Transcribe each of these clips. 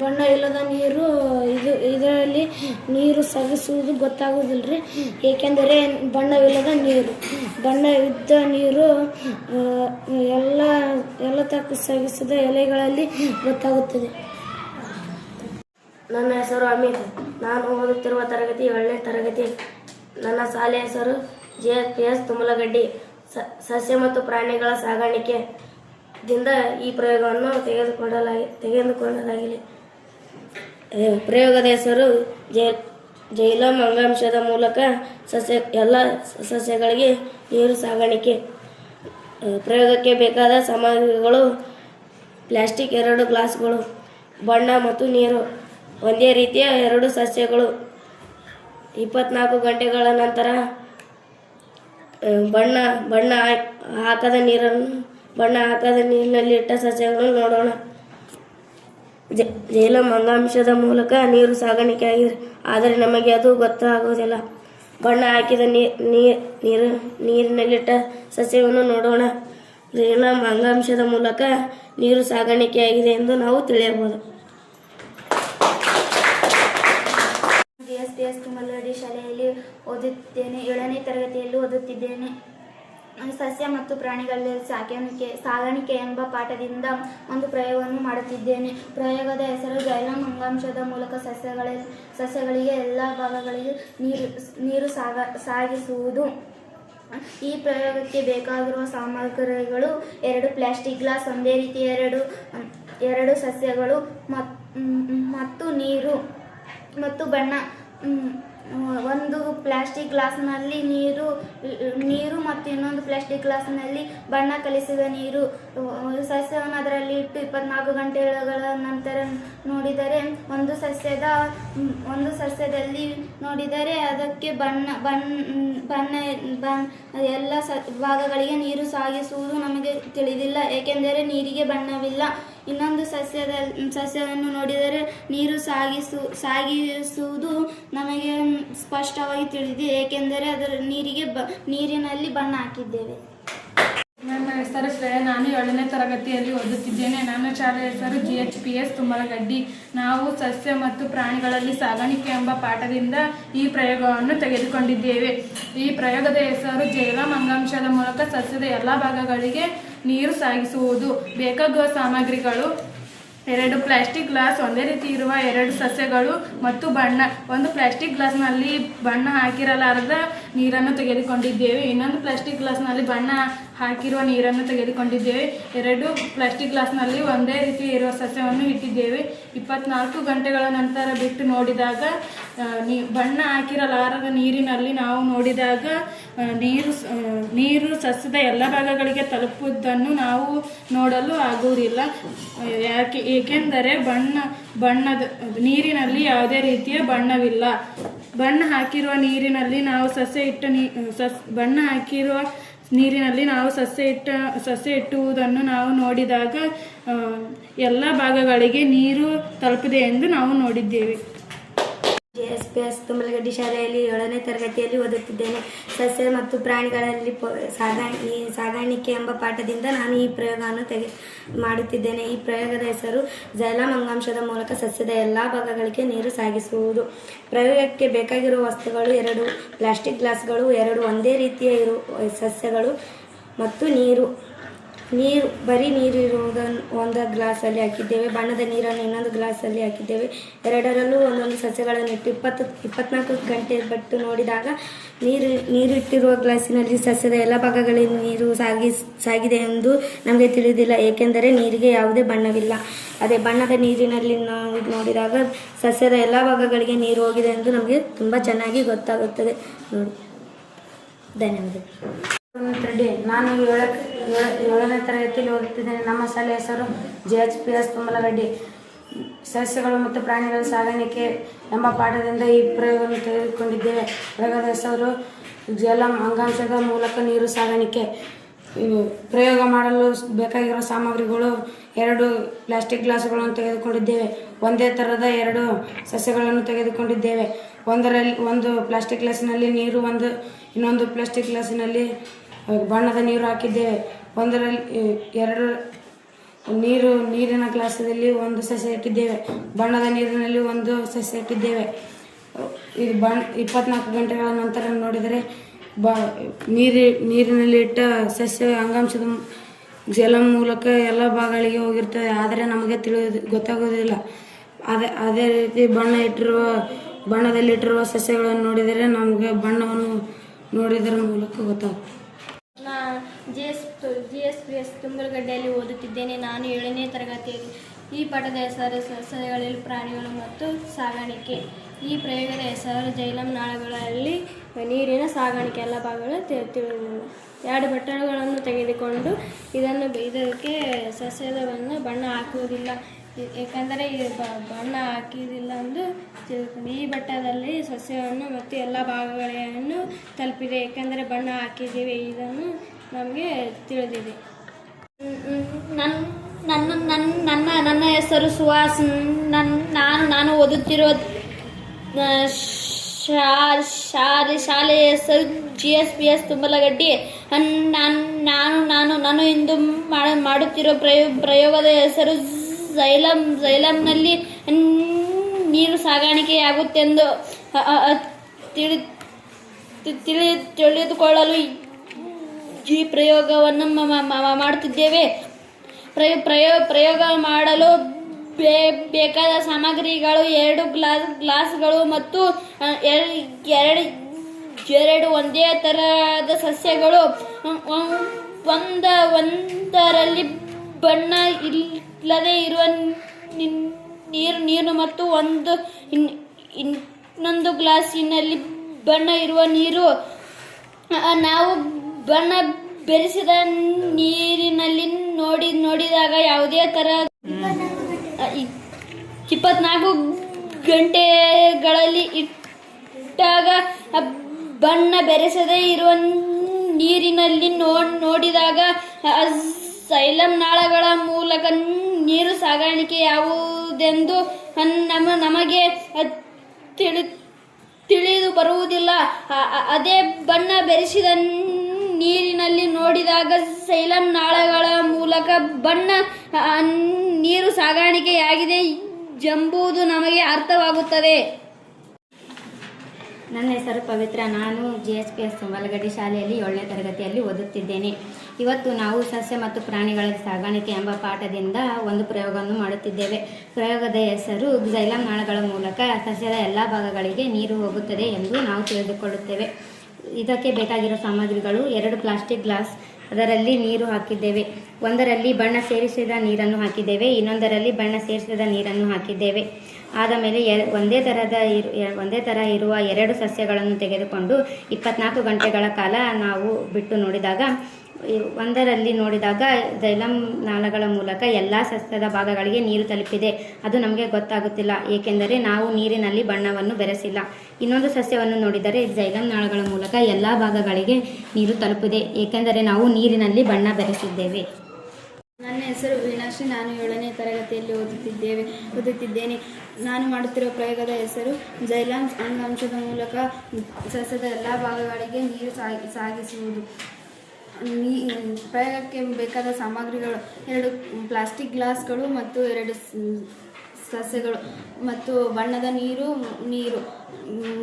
ಬಣ್ಣ ಇಲ್ಲದ ನೀರು, ಇದು ಇದರಲ್ಲಿ ನೀರು ಸಗಿಸುವುದು ಗೊತ್ತಾಗೋದಿಲ್ಲ ರೀ ಏಕೆಂದರೆ ಬಣ್ಣವಿಲ್ಲದ ನೀರು. ಬಣ್ಣ ಇದ್ದ ನೀರು ಎಲ್ಲ ಎಲ್ಲ ತಕ್ಕ ಸಗಿಸಿದ ಎಲೆಗಳಲ್ಲಿ ಗೊತ್ತಾಗುತ್ತದೆ. ನನ್ನ ಹೆಸರು ಅಮಿತ್. ನಾನು ಓದುತ್ತಿರುವ ತರಗತಿ ಏಳನೇ ತರಗತಿ. ನನ್ನ ಶಾಲೆ ಹೆಸರು J S P S Tumalagaddi. ಸಸ್ಯ ಮತ್ತು ಪ್ರಾಣಿಗಳ ಸಾಗಾಣಿಕೆ ದಿಂದ ಈ ಪ್ರಯೋಗವನ್ನು ತೆಗೆದುಕೊಳ್ಳಲಾಗಿ ತೆಗೆದುಕೊಳ್ಳಲಾಗಿದೆ. ಪ್ರಯೋಗದ ಹೆಸರು ಜೈ ಜೈಲಮ್ ಅಂಗಾಂಶದ ಮೂಲಕ ಸಸ್ಯ, ಎಲ್ಲ ಸಸ್ಯಗಳಿಗೆ ನೀರು ಸಾಗಾಣಿಕೆ ಪ್ರಯೋಗಕ್ಕೆ ಬೇಕಾದ ಸಾಮಗ್ರಿಗಳು, ಪ್ಲಾಸ್ಟಿಕ್ ಎರಡು ಗ್ಲಾಸ್ಗಳು, ಬಣ್ಣ ಮತ್ತು ನೀರು, ಒಂದೇ ರೀತಿಯ ಎರಡು ಸಸ್ಯಗಳು, ಇಪ್ಪತ್ನಾಲ್ಕು ಗಂಟೆಗಳ ನಂತರ ಬಣ್ಣ ಬಣ್ಣ ಹಾಕ್- ಹಾಕದ ನೀರನ್ನು, ಬಣ್ಣ ಹಾಕದ ನೀರಿನಲ್ಲಿ ಇಟ್ಟ ಸಸ್ಯಗಳನ್ನು ನೋಡೋಣ. ಜ- ಜೈಲಮ್ ಅಂಗಾಂಶದ ಮೂಲಕ ನೀರು ಸಾಗಾಣಿಕೆ ಆಗಿದೆ ಆದರೆ ನಮಗೆ ಅದು ಗೊತ್ತಾಗೋದಿಲ್ಲ ಬಣ್ಣ ಹಾಕಿದ ನೀರು, ನೀರಿನಲ್ಲಿಟ್ಟ ಸಸ್ಯವನ್ನು ನೋಡೋಣ. ಜೇಲ ಅಂಗಾಂಶದ ಮೂಲಕ ನೀರು ಸಾಗಾಣಿಕೆಯಾಗಿದೆ ಎಂದು ನಾವು ತಿಳಿಯಬಹುದು. ಎಸ್ ತುಮಲಡಿ ಶಾಲೆಯಲ್ಲಿ ಓದುತ್ತೇನೆ ಏಳನೇ ತರಗತಿಯಲ್ಲಿ ಓದುತ್ತಿದ್ದೇನೆ. ಸಸ್ಯ ಮತ್ತು ಪ್ರಾಣಿಗಳಲ್ಲಿ ಸಾಕಾಣಿಕೆ, ಸಾಗಾಣಿಕೆ ಎಂಬ ಪಾಠದಿಂದ ಒಂದು ಪ್ರಯೋಗವನ್ನು ಮಾಡುತ್ತಿದ್ದೇನೆ. ಪ್ರಯೋಗದ ಹೆಸರು ಜೈಲಮ್ ಅಂಗಾಂಶದ ಮೂಲಕ ಸಸ್ಯಗಳ, ಸಸ್ಯಗಳಿಗೆ ಎಲ್ಲ ಭಾಗಗಳಿಗೆ ನೀರು ನೀರು ಸಾಗ, ಸಾಗಿಸುವುದು. ಈ ಪ್ರಯೋಗಕ್ಕೆ ಬೇಕಾಗಿರುವ ಸಾಮಗ್ರಿಗಳು ಎರಡು, ಪ್ಲಾಸ್ಟಿಕ್ ಗ್ಲಾಸ್ ಒಂದೇ ರೀತಿ ಎರಡು ಎರಡು ಸಸ್ಯಗಳು ಮತ್- ಮತ್ತು ನೀರು ಮತ್ತು ಬಣ್ಣ ಒಂದು ಪ್ಲಾಸ್ಟಿಕ್ ಗ್ಲಾಸ್ನಲ್ಲಿ ನೀರು ನೀರು ಮತ್ತು ಇನ್ನೊಂದು ಪ್ಲಾಸ್ಟಿಕ್ ಗ್ಲಾಸ್ನಲ್ಲಿ ಬಣ್ಣ ಕಲಿಸಿದ ನೀರು. ಸಸ್ಯವನ್ನು ಅದರಲ್ಲಿ ಇಟ್ಟು ಇಪ್ಪತ್ನಾಲ್ಕು ಗಂಟೆಗಳ ನಂತರ ನೋಡಿದರೆ, ಒಂದು ಸಸ್ಯದ, ಒಂದು ಸಸ್ಯದಲ್ಲಿ ನೋಡಿದರೆ ಅದಕ್ಕೆ ಬಣ್ಣ ಬಣ್ಣ ಬಣ್ಣ ಬಣ್ಣ, ಎಲ್ಲ ಸ, ಭಾಗಗಳಿಗೆ ನೀರು ಸಾಗಿಸುವುದು ನಮಗೆ ತಿಳಿದಿಲ್ಲ. ಏಕೆಂದರೆ ನೀರಿಗೆ ಬಣ್ಣವಿಲ್ಲ. ಇನ್ನೊಂದು ಸಸ್ಯದ ಸಸ್ಯವನ್ನು ನೋಡಿದರೆ ನೀರು ಸಾಗಿಸು, ಸಾಗಿಸುವುದು ನಮಗೆ ಸ್ಪಷ್ಟವಾಗಿ ತಿಳಿದಿದೆ, ಏಕೆಂದರೆ ಅದರ ನೀರಿಗೆ ಬ, ನೀರಿನಲ್ಲಿ ಬಣ್ಣ ಹಾಕಿದ್ದೇವೆ. ನನ್ನ ಹೆಸರು ಶ್ರೇಯ. ನಾನು ಏಳನೇ ತರಗತಿಯಲ್ಲಿ ಓದುತ್ತಿದ್ದೇನೆ. ನನ್ನ ಶಾಲೆಯ ಹೆಸರು G H P S Tumalagaddi. ನಾವು ಸಸ್ಯ ಮತ್ತು ಪ್ರಾಣಿಗಳಲ್ಲಿ ಸಾಗಾಣಿಕೆ ಎಂಬ ಪಾಠದಿಂದ ಈ ಪ್ರಯೋಗವನ್ನು ತೆಗೆದುಕೊಂಡಿದ್ದೇವೆ. ಈ ಪ್ರಯೋಗದ ಹೆಸರು ಜೈವ ಮಂಗಾಂಶದ ಮೂಲಕ ಸಸ್ಯದ ಎಲ್ಲ ಭಾಗಗಳಿಗೆ ನೀರು ಸಾಗಿಸುವುದು. ಬೇಕಾಗುವ ಸಾಮಗ್ರಿಗಳು ಎರಡು ಪ್ಲಾಸ್ಟಿಕ್ ಗ್ಲಾಸ್, ಒಂದೇ ರೀತಿ ಇರುವ ಎರಡು ಸಸ್ಯಗಳು ಮತ್ತು ಬಣ್ಣ. ಒಂದು ಪ್ಲಾಸ್ಟಿಕ್ ಗ್ಲಾಸ್ನಲ್ಲಿ ಬಣ್ಣ ಹಾಕಿರಲಾರದ ನೀರನ್ನು ತೆಗೆದುಕೊಂಡಿದ್ದೇವೆ. ಇನ್ನೊಂದು ಪ್ಲಾಸ್ಟಿಕ್ ಗ್ಲಾಸ್ನಲ್ಲಿ ಬಣ್ಣ ಹಾಕಿರುವ ನೀರನ್ನು ತೆಗೆದುಕೊಂಡಿದ್ದೇವೆ. ಎರಡು ಪ್ಲಾಸ್ಟಿಕ್ ಗ್ಲಾಸ್ನಲ್ಲಿ ಒಂದೇ ರೀತಿ ಇರುವ ಸಸ್ಯವನ್ನು ಇಟ್ಟಿದ್ದೇವೆ. ಇಪ್ಪತ್ನಾಲ್ಕು ಗಂಟೆಗಳ ನಂತರ ಬಿಟ್ಟು ನೋಡಿದಾಗ ನೀ, ಬಣ್ಣ ಹಾಕಿರಲಾರದ ನೀರಿನಲ್ಲಿ ನಾವು ನೋಡಿದಾಗ ನೀರು ನೀರು ಸಸ್ಯದ ಎಲ್ಲ ಭಾಗಗಳಿಗೆ ತಲುಪುವುದನ್ನು ನಾವು ನೋಡಲು ಆಗುವುದಿಲ್ಲ. ಯಾಕೆ, ಏಕೆಂದರೆ ಬಣ್ಣ, ಬಣ್ಣದ, ನೀರಿನಲ್ಲಿ ಯಾವುದೇ ರೀತಿಯ ಬಣ್ಣವಿಲ್ಲ. ಬಣ್ಣ ಹಾಕಿರುವ ನೀರಿನಲ್ಲಿ ನಾವು ಸಸ್ಯ ಇಟ್ಟ ನೀ ಸಸ್, ಬಣ್ಣ ಹಾಕಿರುವ ನೀರಿನಲ್ಲಿ ನಾವು ಸಸ್ಯ ಇಟ್ಟ, ಸಸ್ಯ ಇಟ್ಟುವುದನ್ನು ನಾವು ನೋಡಿದಾಗ ಎಲ್ಲ ಭಾಗಗಳಿಗೆ ನೀರು ತಲುಪಿದೆ ಎಂದು ನಾವು ನೋಡಿದ್ದೇವೆ. ಎಸ್ ಪಿ ಎಸ್ ತುಮಲಗಡ್ಡಿ ಶಾಲೆಯಲ್ಲಿ ಏಳನೇ ತರಗತಿಯಲ್ಲಿ ಓದುತ್ತಿದ್ದೇನೆ. ಸಸ್ಯ ಮತ್ತು ಪ್ರಾಣಿಗಳಲ್ಲಿ ಸಾಗಾಣಿ ಸಾಗಾಣಿಕೆ ಎಂಬ ಪಾಠದಿಂದ ನಾನು ಈ ಪ್ರಯೋಗವನ್ನು ತೆಗೆ, ಮಾಡುತ್ತಿದ್ದೇನೆ. ಈ ಪ್ರಯೋಗದ ಹೆಸರು ಜೈಲಮಂಗಾಂಶದ ಮೂಲಕ ಸಸ್ಯದ ಎಲ್ಲ ಭಾಗಗಳಿಗೆ ನೀರು ಸಾಗಿಸುವುದು. ಪ್ರಯೋಗಕ್ಕೆ ಬೇಕಾಗಿರುವ ವಸ್ತುಗಳು ಎರಡು, ಪ್ಲಾಸ್ಟಿಕ್ ಗ್ಲಾಸ್ಗಳು ಎರಡು, ಒಂದೇ ರೀತಿಯ ಇರು, ಸಸ್ಯಗಳು ಮತ್ತು ನೀರು. ನೀರು, ಬರೀ ನೀರು ಇರುವುದನ್ನು ಒಂದು ಗ್ಲಾಸಲ್ಲಿ ಹಾಕಿದ್ದೇವೆ. ಬಣ್ಣದ ನೀರನ್ನು ಇನ್ನೊಂದು ಗ್ಲಾಸಲ್ಲಿ ಹಾಕಿದ್ದೇವೆ. ಎರಡರಲ್ಲೂ ಒಂದೊಂದು ಸಸ್ಯಗಳನ್ನು ಇಟ್ಟು ಇಪ್ಪತ್ತು, ಇಪ್ಪತ್ನಾಲ್ಕು ಗಂಟೆ ಬಿಟ್ಟು ನೋಡಿದಾಗ ನೀರು, ನೀರಿಟ್ಟಿರುವ ಗ್ಲಾಸಿನಲ್ಲಿ ಸಸ್ಯದ ಎಲ್ಲ ಭಾಗಗಳಿಗೆ ನೀರು ಸಾಗಿ, ಸಾಗಿದೆ ಎಂದು ನಮಗೆ ತಿಳಿದಿಲ್ಲ. ಏಕೆಂದರೆ ನೀರಿಗೆ ಯಾವುದೇ ಬಣ್ಣವಿಲ್ಲ. ಅದೇ ಬಣ್ಣದ ನೀರಿನಲ್ಲಿ ನಾವು ನೋಡಿದಾಗ ಸಸ್ಯದ ಎಲ್ಲ ಭಾಗಗಳಿಗೆ ನೀರು ಹೋಗಿದೆ ಎಂದು ನಮಗೆ ತುಂಬ ಚೆನ್ನಾಗಿ ಗೊತ್ತಾಗುತ್ತದೆ. ನೋಡಿ. ಧನ್ಯವಾದಗಳು. ನಾನು ಏಳ ಏಳ- ಏಳನೇ ತರಗತಿಯಲ್ಲಿ ಓದುತ್ತಿದ್ದೇನೆ. ನಮ್ಮ ಶಾಲೆ ಹೆಸರು J H P S Tumalagaddi. ಸಸ್ಯಗಳು ಮತ್ತು ಪ್ರಾಣಿಗಳ ಸಾಗಾಣಿಕೆ ಎಂಬ ಪಾಠದಿಂದ ಈ ಪ್ರಯೋಗವನ್ನು ತೆಗೆದುಕೊಂಡಿದ್ದೇವೆ. ಪ್ರಯೋಗದ ಹೆಸರು ಜಲ ಅಂಗಾಂಶದ ಮೂಲಕ ನೀರು ಸಾಗಾಣಿಕೆ. ಪ್ರಯೋಗ ಮಾಡಲು ಬೇಕಾಗಿರುವ ಸಾಮಗ್ರಿಗಳು ಎರಡು ಪ್ಲಾಸ್ಟಿಕ್ ಗ್ಲಾಸ್ಗಳನ್ನು ತೆಗೆದುಕೊಂಡಿದ್ದೇವೆ. ಒಂದೇ ಥರದ ಎರಡು ಸಸ್ಯಗಳನ್ನು ತೆಗೆದುಕೊಂಡಿದ್ದೇವೆ. ಒಂದರಲ್ಲಿ ಒಂದು ಪ್ಲಾಸ್ಟಿಕ್ ಗ್ಲಾಸಿನಲ್ಲಿ ನೀರು, ಒಂದು ಇನ್ನೊಂದು ಪ್ಲಾಸ್ಟಿಕ್ ಗ್ಲಾಸಿನಲ್ಲಿ ಬಣ್ಣದ ನೀರು ಹಾಕಿದ್ದೇವೆ. ಒಂದರಲ್ಲಿ ಎರಡು ನೀರು, ನೀರಿನ ಗ್ಲಾಸದಲ್ಲಿ ಒಂದು ಸಸ್ಯ ಇಟ್ಟಿದ್ದೇವೆ. ಬಣ್ಣದ ನೀರಿನಲ್ಲಿ ಒಂದು ಸಸ್ಯ ಇಟ್ಟಿದ್ದೇವೆ. ಇದು ಬಣ್ಣ, ಇಪ್ಪತ್ನಾಲ್ಕು ಗಂಟೆಗಳ ನಂತರ ನೋಡಿದರೆ, ಬ, ನೀರಿ, ನೀರಿನಲ್ಲಿ ಇಟ್ಟ ಸಸ್ಯ ಅಂಗಾಂಶದ ಜಲ ಮೂಲಕ ಎಲ್ಲ ಭಾಗಗಳಿಗೆ ಹೋಗಿರ್ತದೆ. ಆದರೆ ನಮಗೆ ತಿಳಿಯೋದು ಗೊತ್ತಾಗೋದಿಲ್ಲ ಅದೇ ಅದೇ ರೀತಿ ಬಣ್ಣ ಇಟ್ಟಿರುವ, ಬಣ್ಣದಲ್ಲಿಟ್ಟಿರುವ ಸಸ್ಯಗಳನ್ನು ನೋಡಿದರೆ ನಮಗೆ ಬಣ್ಣವನ್ನು ನೋಡಿದರ ಮೂಲಕ ಗೊತ್ತಾಗ್ತದೆ. G S G S P S ತುಂಬಲಗಡ್ಡೆಯಲ್ಲಿ ಓದುತ್ತಿದ್ದೇನೆ. ನಾನು ಏಳನೇ ತರಗತಿಯಲ್ಲಿ ಈ ಪಾಠದ ಹೆಸರು ಸಸ್ಯಗಳಲ್ಲಿ ಪ್ರಾಣಿಗಳು ಮತ್ತು ಸಾಗಾಣಿಕೆ. ಈ ಪ್ರಯೋಗದ ಹೆಸರು ಜೈಲಂ ನಾಳಗಳಲ್ಲಿ ನೀರಿನ ಸಾಗಾಣಿಕೆ ಎಲ್ಲ ಭಾಗಗಳು ತಿ- ತಿಳಿದವು ಎರಡು ಬಟ್ಟಲುಗಳನ್ನು ತೆಗೆದುಕೊಂಡು ಇದನ್ನು ಇದಕ್ಕೆ ಸಸ್ಯದವನ್ನು ಬಣ್ಣ ಹಾಕುವುದಿಲ್ಲ. ಏಕೆಂದರೆ ಬಣ್ಣ ಹಾಕಿದಿಲ್ಲ ಎಂದು ತಿಳ್ಕೊಂಡು. ಈ ಬಟ್ಟದಲ್ಲಿ ಸಸ್ಯವನ್ನು ಮತ್ತು ಎಲ್ಲ ಭಾಗಗಳನ್ನು ತಲುಪಿದೆ. ಏಕೆಂದರೆ ಬಣ್ಣ ಹಾಕಿದ್ದೀವಿ. ಇದನ್ನು ನಮಗೆ ತಿಳಿದಿದೆ. ನನ್ನ ನನ್ನ ನನ್ನ ನನ್ನ ನನ್ನ ಹೆಸರು ಸುಹಾಸ್. ನನ್ನ ನಾನು ನಾನು ಓದುತ್ತಿರೋ ಶಾಲೆ ಶಾಲೆಯ ಹೆಸರು G S P S Tumbalagaddi ನಾನು ನಾನು ನಾನು ನಾನು ಇಂದು ಮಾಡ- ಮಾಡುತ್ತಿರುವ ಪ್ರಯೋ, ಪ್ರಯೋಗದ ಹೆಸರು ಝೈಲಮ್ ಝೈಲಮ್ನಲ್ಲಿ ನೀರು ಸಾಗಾಣಿಕೆಯಾಗುತ್ತೆಂದು ತಿಳಿ ತಿಳಿ, ತಿಳಿದುಕೊಳ್ಳಲು ಈ ಪ್ರಯೋಗವನ್ನು ಮಾಡುತ್ತಿದ್ದೇವೆ. ಪ್ರಯ ಪ್ರಯೋ ಪ್ರಯೋಗ ಮಾಡಲು ಬೇ ಬೇಕಾದ ಸಾಮಗ್ರಿಗಳು ಎರಡು ಗ್ಲಾಸ್ ಗ್ಲಾಸ್ಗಳು ಮತ್ತು ಎರಡು ಎರಡು ಒಂದೇ ತರಹದ ಸಸ್ಯಗಳು. ಒಂದ ಒಂದರಲ್ಲಿ ಬಣ್ಣ ಇಲ್ಲದೆ ಇರುವ ನೀರು ನೀರು ಮತ್ತು ಒಂದು ಇನ್- ಇನ್ನೊಂದು ಗ್ಲಾಸಿನಲ್ಲಿ ಬಣ್ಣ ಇರುವ ನೀರು. ನಾವು ಬಣ್ಣ ಬೆರೆಸಿದ ನೀರಿನಲ್ಲಿ ನೋಡಿ, ನೋಡಿದಾಗ ಯಾವುದೇ ತರ ಇಪ್ಪತ್ನಾಲ್ಕು ಗಂಟೆಗಳಲ್ಲಿ ಇಟ್ಟಾಗ ಬಣ್ಣ ಬೆರೆಸದೇ ಇರುವ ನೀರಿನಲ್ಲಿ ನೋ, ನೋಡಿದಾಗ ಸೈಲಂ ನಾಳಗಳ ಮೂಲಕ ನೀರು ಸಾಗಾಣಿಕೆ ಯಾವುದೆಂದು ನಮ್ಮ, ನಮಗೆ ತಿಳಿ ತಿಳಿದು ಬರುವುದಿಲ್ಲ. ಅದೇ ಬಣ್ಣ ಬೆರೆಸಿದ ನೀರಿನಲ್ಲಿ ನೋಡಿದಾಗ ಸೈಲಂ ನಾಳಗಳ ಮೂಲಕ ಬಣ್ಣ ನೀರು ಸಾಗಾಣಿಕೆಯಾಗಿದೆ ಎಂಬುದು ನಮಗೆ ಅರ್ಥವಾಗುತ್ತದೆ. ನನ್ನ ಹೆಸರು ಪವಿತ್ರ. ನಾನು G S P S Tumbalagaddi ಶಾಲೆಯಲ್ಲಿ ಏಳನೇ ತರಗತಿಯಲ್ಲಿ ಓದುತ್ತಿದ್ದೇನೆ. ಇವತ್ತು ನಾವು ಸಸ್ಯ ಮತ್ತು ಪ್ರಾಣಿಗಳ ಸಾಗಾಣಿಕೆ ಎಂಬ ಪಾಠದಿಂದ ಒಂದು ಪ್ರಯೋಗವನ್ನು ಮಾಡುತ್ತಿದ್ದೇವೆ. ಪ್ರಯೋಗದ ಹೆಸರು ಜೈಲಂ ನಾಳಗಳ ಮೂಲಕ ಸಸ್ಯದ ಎಲ್ಲ ಭಾಗಗಳಿಗೆ ನೀರು ಹೋಗುತ್ತದೆ ಎಂದು ನಾವು ತಿಳಿದುಕೊಳ್ಳುತ್ತೇವೆ. ಇದಕ್ಕೆ ಬೇಕಾಗಿರೋ ಸಾಮಗ್ರಿಗಳು ಎರಡು ಪ್ಲಾಸ್ಟಿಕ್ ಗ್ಲಾಸ್, ಅದರಲ್ಲಿ ನೀರು ಹಾಕಿದ್ದೇವೆ. ಒಂದರಲ್ಲಿ ಬಣ್ಣ ಸೇರಿಸಿದ ನೀರನ್ನು ಹಾಕಿದ್ದೇವೆ, ಇನ್ನೊಂದರಲ್ಲಿ ಬಣ್ಣ ಸೇರಿಸಿದ ನೀರನ್ನು ಹಾಕಿದ್ದೇವೆ. ಆದ ಮೇಲೆ ಎ, ಒಂದೇ ಥರದ ಇರು ಒಂದೇ ಥರ ಇರುವ ಎರಡು ಸಸ್ಯಗಳನ್ನು ತೆಗೆದುಕೊಂಡು ಇಪ್ಪತ್ನಾಲ್ಕು ಗಂಟೆಗಳ ಕಾಲ ನಾವು ಬಿಟ್ಟು ನೋಡಿದಾಗ ಒಂದರಲ್ಲಿ ನೋಡಿದಾಗ ಜೈಲಂ ನಾಳಗಳ ಮೂಲಕ ಎಲ್ಲ ಸಸ್ಯದ ಭಾಗಗಳಿಗೆ ನೀರು ತಲುಪಿದೆ. ಅದು ನಮಗೆ ಗೊತ್ತಾಗುತ್ತಿಲ್ಲ. ಏಕೆಂದರೆ ನಾವು ನೀರಿನಲ್ಲಿ ಬಣ್ಣವನ್ನು ಬೆರೆಸಿಲ್ಲ. ಇನ್ನೊಂದು ಸಸ್ಯವನ್ನು ನೋಡಿದರೆ ಜೈಲಂ ನಾಳಗಳ ಮೂಲಕ ಎಲ್ಲ ಭಾಗಗಳಿಗೆ ನೀರು ತಲುಪಿದೆ. ಏಕೆಂದರೆ ನಾವು ನೀರಿನಲ್ಲಿ ಬಣ್ಣ ಬೆರೆಸಿದ್ದೇವೆ. ನನ್ನ ಹೆಸರು ವೀಣಾಶ್ರೀ ನಾನು ಏಳನೇ ತರಗತಿಯಲ್ಲಿ ಓದುತ್ತಿದ್ದೇವೆ, ಓದುತ್ತಿದ್ದೇನೆ. ನಾನು ಮಾಡುತ್ತಿರುವ ಪ್ರಯೋಗದ ಹೆಸರು ಜೈಲಾನ್ ಅಂಗಾಂಶದ ಮೂಲಕ ಸಸ್ಯದ ಎಲ್ಲ ಭಾಗಗಳಿಗೆ ನೀರು ಸಾಗಿ, ಸಾಗಿಸುವುದು. ನೀ ಪ್ರಯೋಗಕ್ಕೆ ಬೇಕಾದ ಸಾಮಗ್ರಿಗಳು, ಎರಡು ಪ್ಲಾಸ್ಟಿಕ್ ಗ್ಲಾಸ್ಗಳು ಮತ್ತು ಎರಡು ಸಸ್ಯಗಳು ಮತ್ತು ಬಣ್ಣದ ನೀರು ನೀರು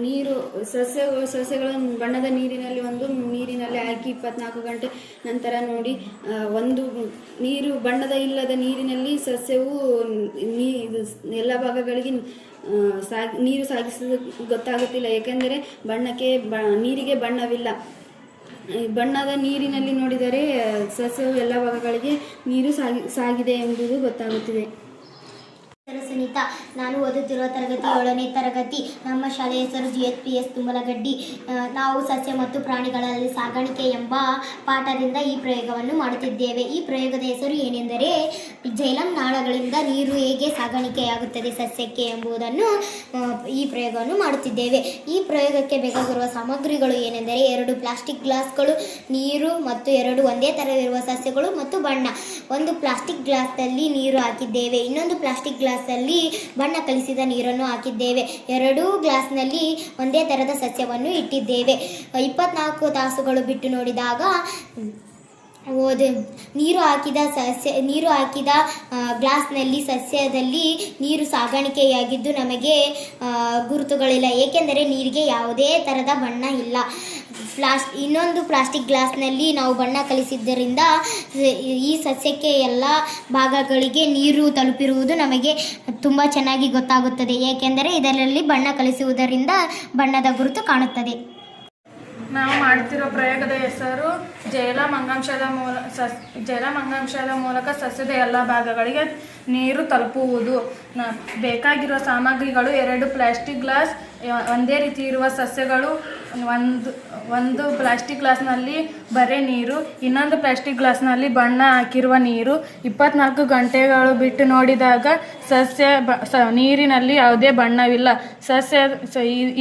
ನೀರು, ಸಸ್ಯ ಸಸ್ಯಗಳು ಬಣ್ಣದ ನೀರಿನಲ್ಲಿ ಒಂದು ನೀರಿನಲ್ಲಿ ಹಾಕಿ ಇಪ್ಪತ್ನಾಲ್ಕು ಗಂಟೆ ನಂತರ ನೋಡಿ. ಒಂದು ನೀರು ಬಣ್ಣದ ಇಲ್ಲದ ನೀರಿನಲ್ಲಿ ಸಸ್ಯವು ನೀ ಎಲ್ಲ ಭಾಗಗಳಿಗೆ ಸಾಗಿ ನೀರು ಸಾಗಿಸಲು ಗೊತ್ತಾಗುತ್ತಿಲ್ಲ. ಏಕೆಂದರೆ ಬಣ್ಣಕ್ಕೆ ಬ ನೀರಿಗೆ ಬಣ್ಣವಿಲ್ಲ. ಬಣ್ಣದ ನೀರಿನಲ್ಲಿ ನೋಡಿದರೆ ಸಸ್ಯವು ಎಲ್ಲ ಭಾಗಗಳಿಗೆ ನೀರು ಸಾಗಿ, ಸಾಗಿದೆ ಎಂಬುದು ಗೊತ್ತಾಗುತ್ತಿದೆ. ಸುನೀತಾ ನಾನು ಓದುತ್ತಿರುವ ತರಗತಿ ಏಳನೇ ತರಗತಿ. ನಮ್ಮ ಶಾಲೆಯ ಹೆಸರು G H P S Tumalagaddi ನಾವು ಸಸ್ಯ ಮತ್ತು ಪ್ರಾಣಿಗಳಲ್ಲಿ ಸಾಗಾಣಿಕೆ ಎಂಬ ಪಾಠದಿಂದ ಈ ಪ್ರಯೋಗವನ್ನು ಮಾಡುತ್ತಿದ್ದೇವೆ. ಈ ಪ್ರಯೋಗದ ಹೆಸರು ಏನೆಂದರೆ ಜೈಲಂ ನಾಳಗಳಿಂದ ನೀರು ಹೇಗೆ ಸಾಗಾಣಿಕೆಯಾಗುತ್ತದೆ ಸಸ್ಯಕ್ಕೆ ಎಂಬುದನ್ನು ಈ ಪ್ರಯೋಗವನ್ನು ಮಾಡುತ್ತಿದ್ದೇವೆ. ಈ ಪ್ರಯೋಗಕ್ಕೆ ಬೇಕಾಗಿರುವ ಸಾಮಗ್ರಿಗಳು ಏನೆಂದರೆ, ಎರಡು ಪ್ಲಾಸ್ಟಿಕ್ ಗ್ಲಾಸ್ಗಳು, ನೀರು ಮತ್ತು ಎರಡು ಒಂದೇ ಥರವಿರುವ ಸಸ್ಯಗಳು ಮತ್ತು ಬಣ್ಣ. ಒಂದು ಪ್ಲಾಸ್ಟಿಕ್ ಗ್ಲಾಸ್ನಲ್ಲಿ ನೀರು ಹಾಕಿದ್ದೇವೆ, ಇನ್ನೊಂದು ಪ್ಲಾಸ್ಟಿಕ್ ಗ್ಲಾಸಲ್ಲಿ ಬಣ್ಣ ಕಲಿಸಿದ ನೀರನ್ನು ಹಾಕಿದ್ದೇವೆ. ಎರಡೂ ಗ್ಲಾಸ್ನಲ್ಲಿ ಒಂದೇ ಥರದ ಸಸ್ಯವನ್ನು ಇಟ್ಟಿದ್ದೇವೆ. ಇಪ್ಪತ್ನಾಲ್ಕು ತಾಸುಗಳು ಬಿಟ್ಟು ನೋಡಿದಾಗ ಓದು. ನೀರು ಹಾಕಿದ ಸಸ್ಯ, ನೀರು ಹಾಕಿದ ಗ್ಲಾಸ್ನಲ್ಲಿ, ಸಸ್ಯದಲ್ಲಿ ನೀರು ಸಾಗಾಣಿಕೆಯಾಗಿದ್ದು ನಮಗೆ ಗುರುತುಗಳಿಲ್ಲ. ಏಕೆಂದರೆ ನೀರಿಗೆ ಯಾವುದೇ ಥರದ ಬಣ್ಣ ಇಲ್ಲ. ಪ್ಲಾಸ್ ಇನ್ನೊಂದು ಪ್ಲಾಸ್ಟಿಕ್ ಗ್ಲಾಸ್ನಲ್ಲಿ ನಾವು ಬಣ್ಣ ಕಲಿಸಿದ್ದರಿಂದ ಈ ಸಸ್ಯಕ್ಕೆ ಎಲ್ಲ ಭಾಗಗಳಿಗೆ ನೀರು ತಲುಪಿರುವುದು ನಮಗೆ ತುಂಬ ಚೆನ್ನಾಗಿ ಗೊತ್ತಾಗುತ್ತದೆ. ಏಕೆಂದರೆ ಇದರಲ್ಲಿ ಬಣ್ಣ ಕಲಿಸುವುದರಿಂದ ಬಣ್ಣದ ಗುರುತು ಕಾಣುತ್ತದೆ. ನಾವು ಮಾಡ್ತಿರೋ ಪ್ರಯೋಗದ ಹೆಸರು ಜೈಲ ಮಂಗಾಂಶದ ಮೂಲ ಸಸ್, ಜೈಲಂ ಮಂಗಾಂಶದ ಮೂಲಕ ಸಸ್ಯದ ಎಲ್ಲ ಭಾಗಗಳಿಗೆ ನೀರು ತಲುಪುವುದು. ನ, ಬೇಕಾಗಿರುವ ಸಾಮಗ್ರಿಗಳು ಎರಡು ಪ್ಲಾಸ್ಟಿಕ್ ಗ್ಲಾಸ್ ಒಂದೇ ರೀತಿ ಇರುವ ಸಸ್ಯಗಳು ಒಂದು ಒಂದು ಪ್ಲಾಸ್ಟಿಕ್ ಗ್ಲಾಸ್ನಲ್ಲಿ ಬರೀ ನೀರು, ಇನ್ನೊಂದು ಪ್ಲಾಸ್ಟಿಕ್ ಗ್ಲಾಸ್ನಲ್ಲಿ ಬಣ್ಣ ಹಾಕಿರುವ ನೀರು. ಇಪ್ಪತ್ನಾಲ್ಕು ಗಂಟೆಗಳು ಬಿಟ್ಟು ನೋಡಿದಾಗ ಸಸ್ಯ ನೀರಿನಲ್ಲಿ ಯಾವುದೇ ಬಣ್ಣವಿಲ್ಲ. ಸಸ್ಯ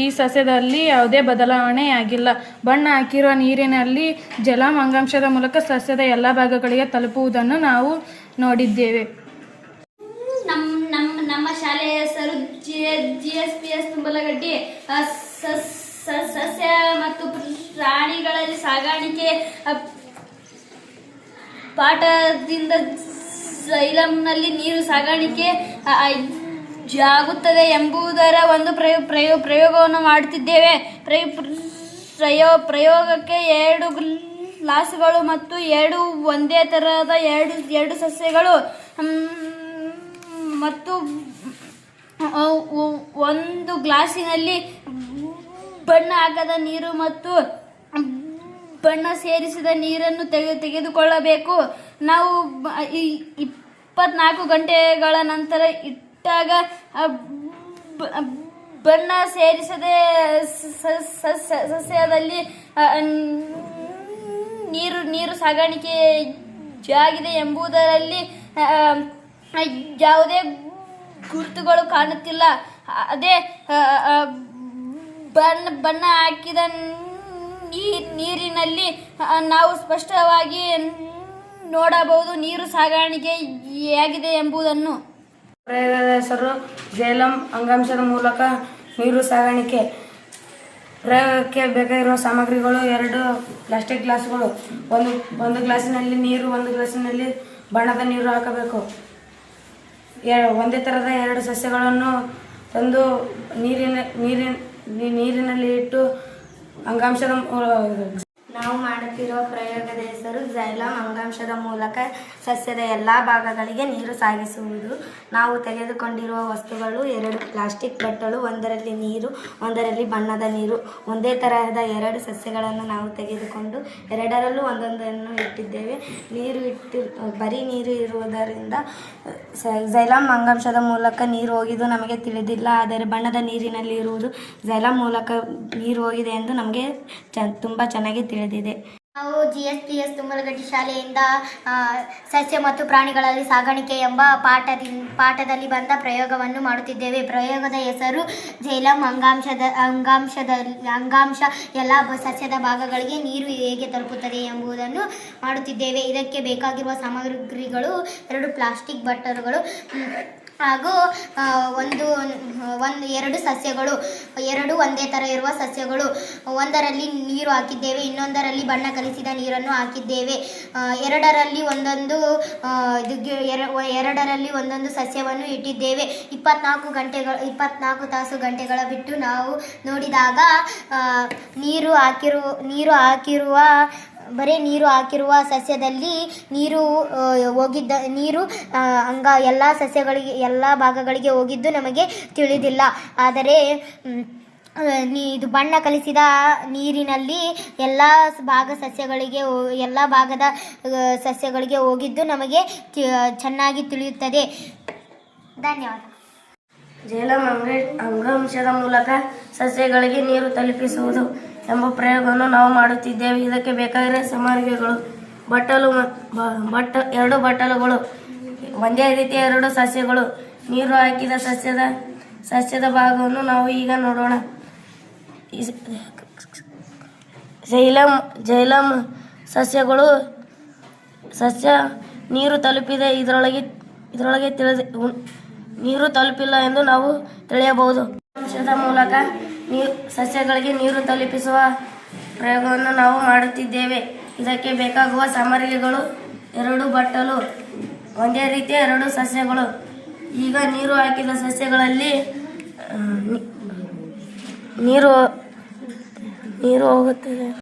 ಈ ಸಸ್ಯದಲ್ಲಿ ಯಾವುದೇ ಬದಲಾವಣೆಯಾಗಿಲ್ಲ. ಬಣ್ಣ ಹಾಕಿರುವ ನೀರಿನಲ್ಲಿ ಜಲಮಂಗಾಂಶದ ಮೂಲಕ ಸಸ್ಯದ ಎಲ್ಲ ಭಾಗಗಳಿಗೆ ತಲುಪುವುದನ್ನು ನಾವು ನೋಡಿದ್ದೇವೆ ನಮ್ಮ ನಮ್ಮ ನಮ್ಮ ಶಾಲೆಯ G S P S Tumbalagaddi ಸಸ್ಯ ಮತ್ತು ಪ್ರಾಣಿಗಳಲ್ಲಿ ಸಾಗಾಣಿಕೆ ಪಾಠದಿಂದ ಜೈಲಂನಲ್ಲಿ ನೀರು ಸಾಗಾಣಿಕೆ ಆಗುತ್ತದೆ ಎಂಬುದರ ಒಂದು ಪ್ರಯೋ ಪ್ರಯೋ, ಪ್ರಯೋಗವನ್ನು ಮಾಡುತ್ತಿದ್ದೇವೆ. ಪ್ರಯೋ ಪ್ರಯೋ, ಪ್ರಯೋಗಕ್ಕೆ ಎರಡು ಗ್ಲಾಸ್ಗಳು ಮತ್ತು ಎರಡು ಒಂದೇ ತರಹದ ಎರಡು ಎರಡು ಸಸ್ಯಗಳು ಮತ್ತು ಒಂದು ಗ್ಲಾಸಿನಲ್ಲಿ ಬಣ್ಣ ಹಾಕದ ನೀರು ಮತ್ತು ಬಣ್ಣ ಸೇರಿಸಿದ ನೀರನ್ನು ತೆಗೆ, ತೆಗೆದುಕೊಳ್ಳಬೇಕು. ನಾವು ಇಪ್ಪತ್ನಾಲ್ಕು ಗಂಟೆಗಳ ನಂತರ ಇಟ್ಟಾಗ ಬಣ್ಣ ಸೇರಿಸದೆ ಸಸ್ಯದಲ್ಲಿ ನೀರು ನೀರು ಸಾಗಾಣಿಕೆ ಆಗಿದೆ ಎಂಬುದರಲ್ಲಿ ಯಾವುದೇ ಗುರುತುಗಳು ಕಾಣುತ್ತಿಲ್ಲ. ಅದೇ ಬಣ್ಣ ಬಣ್ಣ ಹಾಕಿದ ನೀರಿನಲ್ಲಿ ನಾವು ಸ್ಪಷ್ಟವಾಗಿ ನೋಡಬಹುದು ನೀರು ಸಾಗಾಣಿಕೆ ಹೇಗಿದೆ ಎಂಬುದನ್ನು. ಪ್ರಯೋಗದ ಹೆಸರು ಜೇಲಂ ಅಂಗಾಂಶದ ಮೂಲಕ ನೀರು ಸಾಗಾಣಿಕೆ. ಪ್ರಯೋಗಕ್ಕೆ ಬೇಕಾಗಿರುವ ಸಾಮಗ್ರಿಗಳು ಎರಡು ಪ್ಲಾಸ್ಟಿಕ್ ಗ್ಲಾಸ್ಗಳು. ಒಂದು ಒಂದು ಗ್ಲಾಸಿನಲ್ಲಿ ನೀರು, ಒಂದು ಗ್ಲಾಸಿನಲ್ಲಿ ಬಣ್ಣದ ನೀರು ಹಾಕಬೇಕು. ಒಂದೇ ಥರದ ಎರಡು ಸಸ್ಯಗಳನ್ನು ತಂದು ನೀರಿನ ನೀರಿನ ನೀರಿನಲ್ಲಿ ಇಟ್ಟು ಅಂಗಾಂಶದ ನಾವು ಮಾಡುತ್ತಿರುವ ಪ್ರಯೋಗದ ಹೆಸರು ಜೈಲಾ ಅಂಗಾಂಶದ ಮೂಲಕ ಸಸ್ಯದ ಎಲ್ಲ ಭಾಗಗಳಿಗೆ ನೀರು ಸಾಗಿಸುವುದು. ನಾವು ತೆಗೆದುಕೊಂಡಿರುವ ವಸ್ತುಗಳು ಎರಡು, ಪ್ಲಾಸ್ಟಿಕ್ ಬಟ್ಟಲು ಒಂದರಲ್ಲಿ ನೀರು, ಒಂದರಲ್ಲಿ ಬಣ್ಣದ ನೀರು. ಒಂದೇ ತರಹದ ಎರಡು ಸಸ್ಯಗಳನ್ನು ನಾವು ತೆಗೆದುಕೊಂಡು ಎರಡರಲ್ಲೂ ಒಂದೊಂದನ್ನು ಇಟ್ಟಿದ್ದೇವೆ. ನೀರು ಇಟ್ಟು, ಬರೀ ನೀರು ಇರುವುದರಿಂದ ಜೈಲಮ್ ಅಂಗಾಂಶದ ಮೂಲಕ ನೀರು ಹೋಗಿದ್ದು ನಮಗೆ ತಿಳಿದಿಲ್ಲ. ಆದರೆ ಬಣ್ಣದ ನೀರಿನಲ್ಲಿ ಇರುವುದು ಜೈಲಮ್ ಮೂಲಕ ನೀರು ಹೋಗಿದೆ ಎಂದು ನಮಗೆ ಚ, ತುಂಬ ಚೆನ್ನಾಗಿ ತಿಳಿದಿದೆ. ನಾವು G S P S Tumalagaddi ಶಾಲೆಯಿಂದ ಸಸ್ಯ ಮತ್ತು ಪ್ರಾಣಿಗಳಲ್ಲಿ ಸಾಗಾಣಿಕೆ ಎಂಬ ಪಾಠದಿಂದ ಪಾಠದಲ್ಲಿ ಬಂದ ಪ್ರಯೋಗವನ್ನು ಮಾಡುತ್ತಿದ್ದೇವೆ. ಪ್ರಯೋಗದ ಹೆಸರು ಜೈಲಂ ಅಂಗಾಂಶದ ಅಂಗಾಂಶದ ಅಂಗಾಂಶ ಎಲ್ಲ ಸಸ್ಯದ ಭಾಗಗಳಿಗೆ ನೀರು ಹೇಗೆ ತಲುಪುತ್ತದೆ ಎಂಬುದನ್ನು ಮಾಡುತ್ತಿದ್ದೇವೆ. ಇದಕ್ಕೆ ಬೇಕಾಗಿರುವ ಸಾಮಗ್ರಿಗಳು ಎರಡು, ಪ್ಲಾಸ್ಟಿಕ್ ಬಟ್ಟಲುಗಳು ಹಾಗೂ ಒಂದು ಒಂದು, ಎರಡು ಸಸ್ಯಗಳು, ಎರಡು ಒಂದೇ ಥರ ಇರುವ ಸಸ್ಯಗಳು. ಒಂದರಲ್ಲಿ ನೀರು ಹಾಕಿದ್ದೇವೆ, ಇನ್ನೊಂದರಲ್ಲಿ ಬಣ್ಣ ಕಲಿಸಿದ ನೀರನ್ನು ಹಾಕಿದ್ದೇವೆ. ಎರಡರಲ್ಲಿ ಒಂದೊಂದು ಎರಡರಲ್ಲಿ ಒಂದೊಂದು ಸಸ್ಯವನ್ನು ಇಟ್ಟಿದ್ದೇವೆ. ಇಪ್ಪತ್ನಾಲ್ಕು ಗಂಟೆಗಳು, ಇಪ್ಪತ್ನಾಲ್ಕು ತಾಸು ಗಂಟೆಗಳ ಬಿಟ್ಟು ನಾವು ನೋಡಿದಾಗ ನೀರು ಹಾಕಿರು, ನೀರು ಹಾಕಿರುವ ಬರೀ ನೀರು ಹಾಕಿರುವ ಸಸ್ಯದಲ್ಲಿ ನೀರು ಹೋಗಿದ್ದ, ನೀರು ಅಂಗ ಎಲ್ಲ ಸಸ್ಯಗಳಿಗೆ, ಎಲ್ಲ ಭಾಗಗಳಿಗೆ ಹೋಗಿದ್ದು ನಮಗೆ ತಿಳಿದಿಲ್ಲ. ಆದರೆ ನೀ, ಇದು ಬಣ್ಣ ಕಲಿಸಿದ ನೀರಿನಲ್ಲಿ ಎಲ್ಲ ಭಾಗ ಸಸ್ಯಗಳಿಗೆ ಎಲ್ಲ ಭಾಗದ ಸಸ್ಯಗಳಿಗೆ ಹೋಗಿದ್ದು ನಮಗೆ ಚೆನ್ನಾಗಿ ತಿಳಿಯುತ್ತದೆ. ಧನ್ಯವಾದ. ಜೇಲಂ ಅಂಗ, ಅಂಗಾಂಶದ ಮೂಲಕ ಸಸ್ಯಗಳಿಗೆ ನೀರು ತಲುಪಿಸುವುದು. ಎಂಬ ಪ್ರಯೋಗವನ್ನು ನಾವು ಮಾಡುತ್ತಿದ್ದೇವೆ. ಇದಕ್ಕೆ ಬೇಕಾಗಿರುವ ಸಾಮಗ್ರಿಗಳು ಬಟ್ಟಲು ಬಟ್ಟ, ಎರಡು ಬಟ್ಟಲುಗಳು, ಒಂದೇ ರೀತಿಯ ಎರಡು ಸಸ್ಯಗಳು, ನೀರು ಹಾಕಿದ ಸಸ್ಯದ ಸಸ್ಯದ ಭಾಗವನ್ನು ನಾವು ಈಗ ನೋಡೋಣ. ಜೈಲಮ್ ಜೈಲಂ ಜೈಲಂ ಸಸ್ಯಗಳು, ಸಸ್ಯ ನೀರು ತಲುಪಿದೆ. ಇದರೊಳಗೆ ಇದರೊಳಗೆ ತಿಳಿದ ನೀರು ತಲುಪಿಲ್ಲ ಎಂದು ನಾವು ತಿಳಿಯಬಹುದು. ಅಂಶದ ಮೂಲಕ ನೀರು ಸಸ್ಯಗಳಿಗೆ ನೀರು ತಲುಪಿಸುವ ಪ್ರಯೋಗವನ್ನು ನಾವು ಮಾಡುತ್ತಿದ್ದೇವೆ. ಇದಕ್ಕೆ ಬೇಕಾಗುವ ಸಾಮಗ್ರಿಗಳು ಎರಡು ಬಟ್ಟಲು, ಒಂದೇ ರೀತಿಯ ಎರಡು ಸಸ್ಯಗಳು. ಈಗ ನೀರು ಹಾಕಿದ ಸಸ್ಯಗಳಲ್ಲಿ ನೀರು ನೀರು ಹೋಗುತ್ತದೆ.